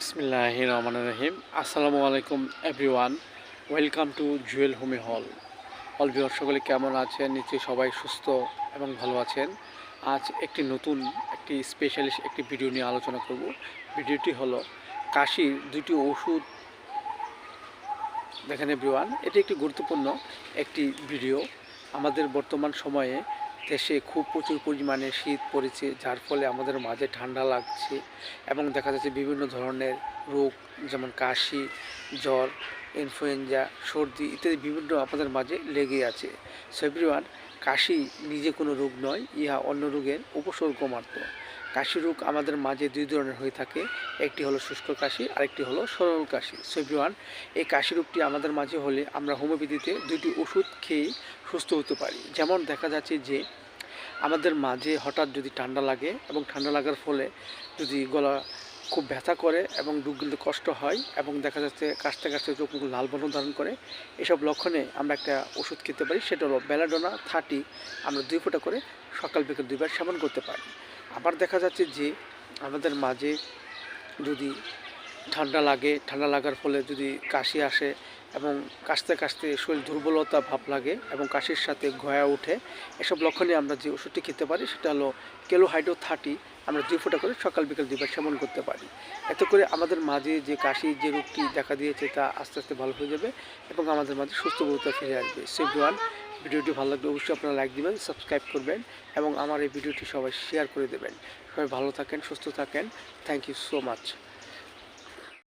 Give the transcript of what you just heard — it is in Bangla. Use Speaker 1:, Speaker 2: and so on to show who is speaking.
Speaker 1: বিসমিল্লাহ রহমান রহিম। আসসালামু আলাইকুম এভরিওয়ান ওয়েলকাম টু জুয়েল হোমি হল অল বিহার সকলে কেমন আছেন? নিশ্চয়ই সবাই সুস্থ এবং ভালো আছেন। আজ একটি নতুন, একটি স্পেশালিস্ট একটি ভিডিও নিয়ে আলোচনা করব। ভিডিওটি হলো কাশির দুটি ওষুধ। দেখেন এভরিওয়ান এটি একটি গুরুত্বপূর্ণ একটি ভিডিও আমাদের বর্তমান সময়ে দেশে খুব প্রচুর পরিমাণে শীত পড়েছে, যার ফলে আমাদের মাঝে ঠান্ডা লাগছে এবং দেখা যাচ্ছে বিভিন্ন ধরনের রোগ যেমন কাশি, জ্বর ইনফ্লুয়েঞ্জা সর্দি ইত্যাদি বিভিন্ন আমাদের মাঝে লেগে আছে। সেভরিওয়ান কাশি নিজে কোনো রোগ নয়, ইহা অন্য রোগের উপসর্গ মাত্র কাশি রোগ আমাদের মাঝে দুই ধরনের হয়ে থাকে। একটি হলো শুষ্ক কাশি, আরেকটি হলো সরল কাশি। সো এভরিওয়ান এই কাশি রোগটি আমাদের মাঝে হলে আমরা হোমিওপ্যাথিতে দুইটি ওষুধ খেয়ে সুস্থ হতে পারি। যেমন দেখা যাচ্ছে যে, আমাদের মাঝে হঠাৎ যদি ঠান্ডা লাগে এবং ঠান্ডা লাগার ফলে যদি গলা খুব ব্যথা করে এবং ডুব কষ্ট হয় এবং দেখা যাচ্ছে কাশতে কাশতে চোখ মুখ লাল বর্ণ ধারণ করে, এসব লক্ষণে আমরা একটা ওষুধ খেতে পারি। সেটা হলো বেলাডোনা থার্টি আমরা দুই ফোঁটা করে সকাল বিকেল দুইবার সেবন করতে পারি। আবার দেখা যাচ্ছে যে আমাদের মাঝে যদি ঠান্ডা লাগে, ঠান্ডা লাগার ফলে যদি কাশি আসে এবং কাশতে কাশতে শরীর দুর্বলতা ভাব লাগে এবং কাশির সাথে গয়া ওঠে, এসব লক্ষণে আমরা যে ওষুধটি খেতে পারি সেটা হলো কেলোহাইড্রো থার্টি আমরা দুই ফোঁটা করে সকাল বিকাল দুইবার সেবন করতে পারি। এতে করে আমাদের মাঝে যে কাশি, যে রোগটি দেখা দিয়েছে তা আস্তে আস্তে ভালো হয়ে যাবে এবং আমাদের মাঝে সুস্থ বোধতা ফিরে আসবে। সেভরিওয়ান ভিডিওটি ভালো লাগলে অবশ্যই আপনারা লাইক দিবেন সাবস্ক্রাইব করবেন এবং আমার এই ভিডিওটি সবাই শেয়ার করে দেবেন। সবাই ভালো থাকেন, সুস্থ থাকেন। Thank you so much